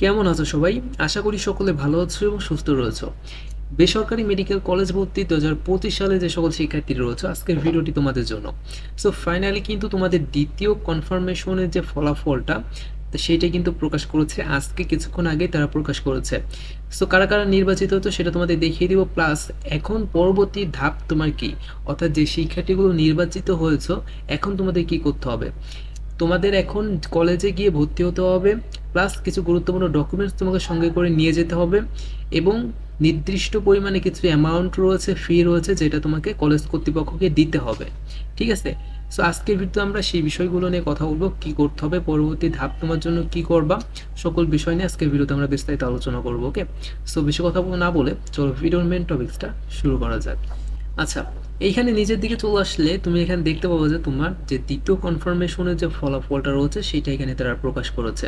কেমন আছো সবাই? আশা করি সকলে ভালো আছো এবং সুস্থ রয়েছো। বেসরকারি মেডিকেল কলেজ ভর্তি দু হাজার পঁচিশ সালে যে সকল শিক্ষার্থী রয়েছে, আজকের ভিডিওটি তোমাদের জন্য। সো ফাইনালি কিন্তু তোমাদের দ্বিতীয় কনফার্মেশনের যে ফলাফলটা, তো সেইটা কিন্তু প্রকাশ করেছে। আজকে কিছুক্ষণ আগে তারা প্রকাশ করেছে। সো কারা কারা নির্বাচিত হতো সেটা তোমাদের দেখিয়ে দিব। প্লাস এখন পরবর্তী ধাপ তোমার কি? অর্থাৎ যে শিক্ষার্থীগুলো নির্বাচিত হয়েছে, এখন তোমাদের কি করতে হবে? তোমাদের এখন কলেজে গিয়ে ভর্তি হতে হবে প্লাস কিছু গুরুত্বপূর্ণ ডকুমেন্টস তোমাকে সঙ্গে করে নিয়ে যেতে হবে এবং নির্দিষ্ট পরিমাণে কিছু অ্যামাউন্ট রয়েছে ফি রয়েছে যেটা তোমাকে কলেজ কর্তৃপক্ষকে দিতে হবে। ঠিক আছে? সো আজকের ভিডিওতে আমরা সেই বিষয়গুলো নিয়ে কথা বলব, কি করতে হবে, পরবর্তী ধাপ তোমার জন্য কি করবা, সকল বিষয় নিয়ে আজকের ভিডিওতে আমরা বিস্তারিত আলোচনা করব ওকে সো বেশি কথা না বলে, চলো ভিডিওর মেন টপিক্সটা শুরু করা যাক। আচ্ছা এইখানে নিচের দিকে চলে আসলে তুমি এখানে দেখতে পাবো যে তোমার যে দ্বিতীয় কনফার্মেশনের যে ফলাফলটা রয়েছে, সেটা এখানে তারা প্রকাশ করেছে।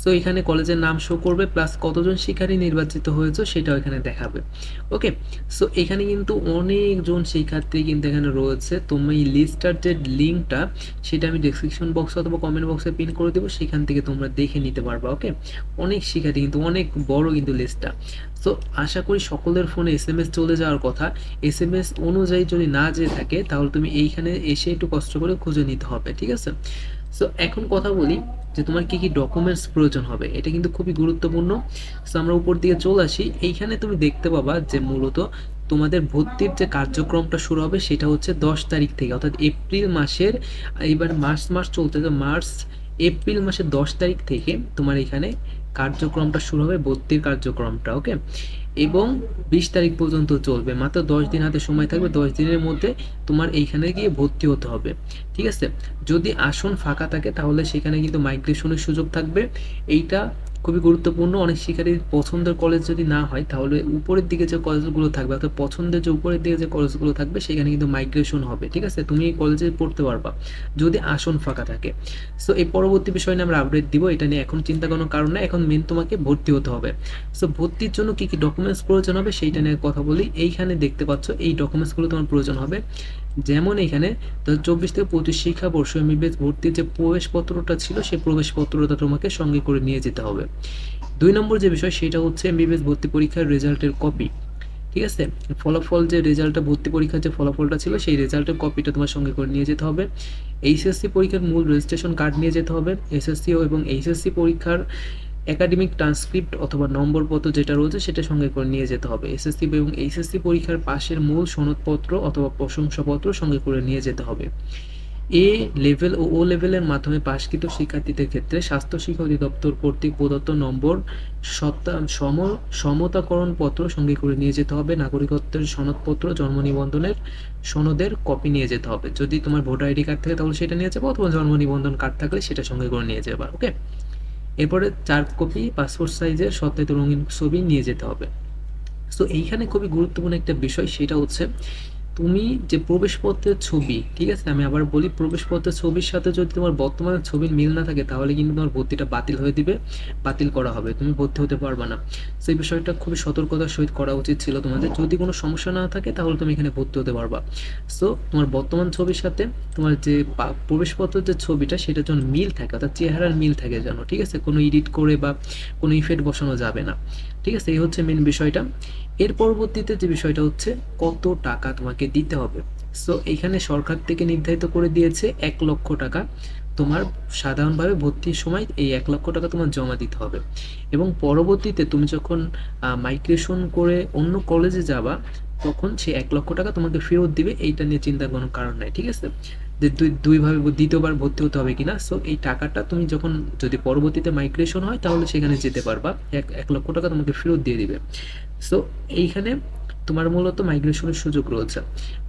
সো এখানে কলেজের নাম শো করবে প্লাস কতজন শিক্ষার্থী নির্বাচিত হয়েছে সেটাও এখানে দেখাবে। ওকে সো এখানে কিন্তু অনেকজন শিক্ষার্থী কিন্তু এখানে রয়েছে। তুমি এই লিস্টার যে লিঙ্কটা সেটা আমি ডিসক্রিপশন বক্স অথবা কমেন্ট বক্সে পিন করে দেবো, সেখান থেকে তোমরা দেখে নিতে পারবা ওকে অনেক শিক্ষার্থী কিন্তু, অনেক বড় কিন্তু লিস্টটা সো আশা করি সকলের ফোনে এস এম এস চলে যাওয়ার কথা। এস এম এস অনুযায়ী যদি না যেয়ে থাকে, তাহলে তুমি এইখানে এসে একটু কষ্ট করে খুঁজে নিতে হবে, ঠিক আছে? সো এখন কথা বলি যে তোমার কি কি ডকুমেন্টস প্রয়োজন হবে, এটা কিন্তু খুবই গুরুত্বপূর্ণ। সো আমরা উপর দিকে চলে আসি। এইখানে তুমি দেখতে পাবা যে মূলত তোমাদের ভর্তির যে কার্যক্রমটা শুরু হবে, সেটা হচ্ছে দশ তারিখ থেকে, অর্থাৎ এপ্রিল মাসের, এইবার মার্চ মাস চলতে তো মার্চ, এপ্রিল মাসের দশ তারিখ থেকে তোমার এখানে কার্যক্রমটা শুরু হবে, ভর্তির কার্যক্রমটা ওকে এবং বিশ তারিখ পর্যন্ত চলবে। মাত্র দশ দিন হাতে সময় থাকবে, দশ দিনের মধ্যে তোমার এইখানে গিয়ে ভর্তি হতে হবে। ঠিক আছে? যদি আসন ফাঁকা থাকে তাহলে সেখানে কিন্তু মাইগ্রেশনের সুযোগ থাকবে। এইটা খুবই গুরুত্বপূর্ণ। অনেক শিক্ষার্থীর পছন্দের কলেজ যদি না হয়, তাহলে উপরের দিকে যে কলেজগুলো থাকবে, অর্থাৎ পছন্দের যে উপরের দিকে যে কলেজগুলো থাকবে, সেখানে কিন্তু মাইগ্রেশন হবে, ঠিক আছে? তুমি এই কলেজে পড়তে পারবা, যদি আসন ফাঁকা থাকে। সো এই পরবর্তী বিষয় নিয়ে আমরা আপডেট দিব, এটা নিয়ে এখন চিন্তা কোনো কারণ নেই, এখন মেন তোমাকে ভর্তি হতে হবে। সো ভর্তির জন্য কি কি ডকুমেন্টস প্রয়োজন হবে, সেইটা নিয়ে কথা বলি। এইখানে দেখতে পাচ্ছ, এই ডকুমেন্টসগুলো তোমার প্রয়োজন হবে। যেমন এখানে চব্বিশ থেকে পঁচিশ শিক্ষাবর্ষ এমবিবিএস ভর্তির যে প্রবেশপত্রটা ছিল, সেই প্রবেশপত্রটা তোমাকে সঙ্গে করে নিয়ে যেতে হবে। দুই নম্বর যে বিষয়, সেটা হচ্ছে এমবিবিএস ভর্তি পরীক্ষার রেজাল্টের কপি। ঠিক আছে? ফলাফল যে রেজাল্টটা, ভর্তি পরীক্ষার যে ফলাফলটা ছিল, সেই রেজাল্টের কপিটা তোমার সঙ্গে করে নিয়ে যেতে হবে। এইচএসসি পরীক্ষার মূল রেজিস্ট্রেশন কার্ড নিয়ে যেতে হবে। এসএসসি এবং এইচএসসি পরীক্ষার একাডেমিক ট্রান্সক্রিপ্ট অথবা নম্বরপত্র যেটা রয়েছে সেটা সঙ্গে করে নিয়ে যেতে হবে। এসএসসি এবং এইচএসসি পরীক্ষার পাশের মূল সনদপত্র অথবা প্রশংসাপত্র সঙ্গে করে নিয়ে যেতে হবে। এ লেভেল ও ও লেভেলের মাধ্যমে পাশকৃত শিক্ষার্থীদের ক্ষেত্রে স্বাস্থ্য শিক্ষা অধিদপ্তর কর্তৃক প্রদত্ত নম্বর সম সমতাকরণ পত্র সঙ্গে করে নিয়ে যেতে হবে। নাগরিকত্বের সনদপত্র, জন্ম নিবন্ধনের সনদের কপি নিয়ে যেতে হবে। যদি তোমার ভোটার আইডি কার্ড থাকে তাহলে সেটা নিয়ে যাব, অথবা জন্ম নিবন্ধন কার্ড থাকলে সেটা সঙ্গে করে নিয়ে যাবে, ওকে? এরপরে চার কপি পাসপোর্ট সাইজের সত্যায়িত রঙিন ছবি নিয়ে যেতে হবে। সো এইখানে খুবই গুরুত্বপূর্ণ একটা বিষয়, সেটা হচ্ছে তুমি যে প্রবেশপত্রের ছবি, ঠিক আছে? আমি আবার বলি প্রবেশপত্রের ছবির সাথে যদি তোমার বর্তমানে ছবির মিল না থাকে, তাহলে কিন্তু তোমার ভর্তিটা বাতিল হয়ে দিবে, বাতিল করা হবে। তুমি ভর্তি হতে পারবে না। সেই বিষয়টা খুবই সতর্কতার সহিত করা উচিত ছিল তোমাদের। যদি কোনো সমস্যা না থাকে, তাহলে তুমি এখানে ভর্তি হতে পারবা। সো তোমার বর্তমান ছবির সাথে তোমার যে প্রবেশপত্রের যে ছবিটা সেটা যেন মিল থাকে, অর্থাৎ চেহারার মিল থাকে যেন, ঠিক আছে? কোনো এডিট করে বা কোনো ইফেক্ট বসানো যাবে না। ঠিক আছে, এই হচ্ছে মেন বিষয়টা। এর পরবর্তীতে যে বিষয়টা হচ্ছে, কত টাকা তোমাকে দিতে হবে? সো এখানে সরকার থেকে নির্ধারিত করে দিয়েছে এক লক্ষ টাকা। তোমার সাধারণভাবে ভর্তির সময় এই এক লক্ষ টাকা তোমার জমা দিতে হবে। এবং পরবর্তীতে তুমি যখন মাইগ্রেশন করে অন্য কলেজে যাবা, তখন সে এক লক্ষ টাকা তোমাকে ফেরত দিবে। এইটা নিয়ে চিন্তার কোনো কারণ নাই, ঠিক আছে? যে দুই দুইভাবে দ্বিতীয়বার ভর্তি হতে হবে কিনা সো এই টাকাটা তুমি যখন যদি পরবর্তীতে মাইগ্রেশন হয়, তাহলে সেখানে যেতে পারবা। এক এক লক্ষ টাকা তোমাকে ফেরত দিয়ে দিবে। সো এইখানে তোমার মূলত মাইগ্রেশনের সুযোগ রয়েছে।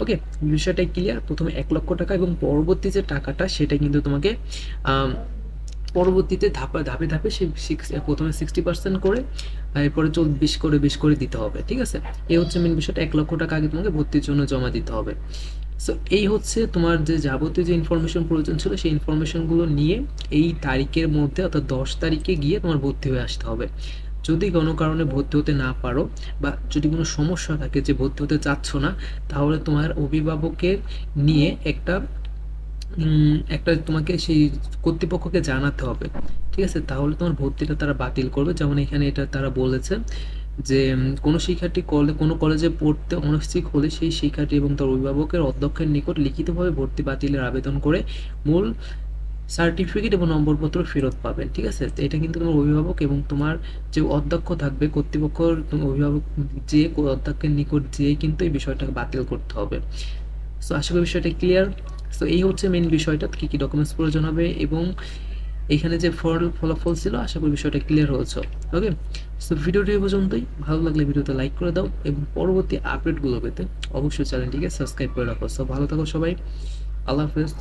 ওকে বিষয়টাই ক্লিয়ার প্রথমে এক লক্ষ টাকা এবং পরবর্তী যে টাকাটা, সেটা কিন্তু তোমাকে পরবর্তীতে ধাপে ধাপে ধাপে সে প্রথমে সিক্সটি পার্সেন্ট করে এরপরে চল করে, বিশ করে দিতে হবে। ঠিক আছে? এই হচ্ছে মেন বিষয়টা। এক লক্ষ টাকা আগে তোমাকে ভর্তির জন্য জমা দিতে হবে। সো এই হচ্ছে তোমার যে যাবতীয় যে ইনফরমেশন প্রয়োজন ছিল, সেই ইনফরমেশনগুলো নিয়ে এই তারিখের মধ্যে, অর্থাৎ দশ তারিখে গিয়ে তোমার ভর্তি হয়ে আসতে হবে। যদি কোনো কারণে ভর্তি হতে না পারো বা যদি কোনো সমস্যা থাকে যে ভর্তি হতে চাচ্ছ না, তাহলে তোমার অভিভাবকের নিয়ে একটা একটা তোমাকে সেই কর্তৃপক্ষকে জানাতে হবে। ঠিক আছে? তাহলে তোমার ভর্তিটা তারা বাতিল করবে। যেমন এখানে এটা তারা বলেছে যে কোনো শিক্ষার্থী কলে, কোনো কলেজে পড়তে অনৈচ্ছিক হলে সেই শিক্ষার্থী এবং তার অভিভাবকের অধ্যক্ষের নিকট লিখিতভাবে ভর্তি বাতিলের আবেদন করে মূল সার্টিফিকেট এবং নম্বরপত্র ফেরত পাবেন, ঠিক আছে? এটা কিন্তু তোমার অভিভাবক এবং তোমার যে অধ্যক্ষ থাকবে কর্তৃপক্ষ অভিভাবক যে অধ্যক্ষের নিকট যেয়ে কিন্তু এই বিষয়টাকে বাতিল করতে হবে। সো আশা করি বিষয়টা ক্লিয়ার সো এই হচ্ছে মেন বিষয়টা, কী কী ডকুমেন্টস প্রয়োজন হবে এবং এখানে যে ফল, ফলাফল ছিল, আশা করি বিষয়টা ক্লিয়ার হয়েছে। ওকে সো ভিডিওটি পর্যন্তই। ভালো লাগলে ভিডিওতে লাইক করে দাও এবং পরবর্তী আপডেটগুলো পেতে অবশ্যই চ্যানেলটিকে সাবস্ক্রাইব করে রাখো। সো ভালো থাকো সবাই। আল্লাহ হাফেজ।